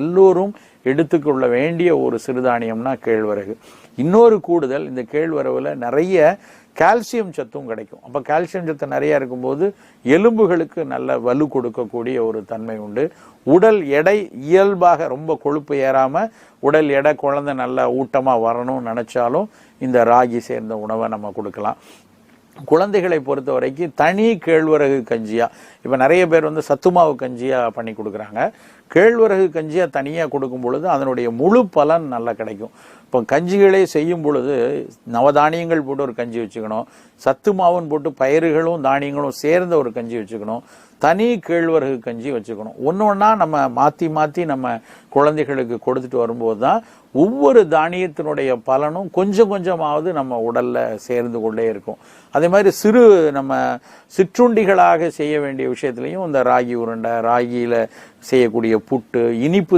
எல்லோரும் எடுத்துக்கொள்ள வேண்டிய ஒரு சிறுதானியம்னா கேழ்வரகு. இன்னொரு கூடுதல் இந்த கேழ்வரவில் நிறைய கால்சியம் சத்தும் கிடைக்கும். அப்போ கால்சியம் சத்து நிறைய இருக்கும்போது எலும்புகளுக்கு நல்ல வலு கொடுக்கக்கூடிய ஒரு தன்மை உண்டு. உடல் எடை இயல்பாக ரொம்ப கொழுப்பு ஏறாமல் உடல் எடை குழந்தை நல்ல ஊட்டமாக வரணும்னு நினச்சாலும் இந்த ராகி சேர்ந்த உணவை நம்ம கொடுக்கலாம். குழந்தைகளை பொறுத்த வரைக்கும் தனி கேழ்வரகு கஞ்சியாக இப்போ நிறைய பேர் வந்து சத்துமாவு கஞ்சியாக பண்ணி கொடுக்குறாங்க. கேழ்வரகு கஞ்சியாக தனியாக கொடுக்கும் பொழுது அதனுடைய முழு பலன் நல்லா கிடைக்கும். இப்போ கஞ்சிகளே செய்யும் பொழுது நவதானியங்கள் போட்டு ஒரு கஞ்சி வச்சுக்கணும். சத்து மாவுன்னு போட்டு பயிர்களும் தானியங்களும் சேர்ந்த ஒரு கஞ்சி வச்சுக்கணும். தனி கேழ்வரகு கஞ்சி வச்சுக்கணும். ஒன்று ஒன்றா நம்ம மாற்றி மாற்றி நம்ம குழந்தைகளுக்கு கொடுத்துட்டு வரும்போது தான் ஒவ்வொரு தானியத்தினுடைய பலனும் கொஞ்சம் கொஞ்சமாவது நம்ம உடலில் சேர்ந்து கொண்டே இருக்கும். அதே மாதிரி சிறு நம்ம சிற்றுண்டிகளாக செய்ய வேண்டிய விஷயத்துலையும் இந்த ராகி உருண்டை ராகியில் செய்யக்கூடிய புட்டு இனிப்பு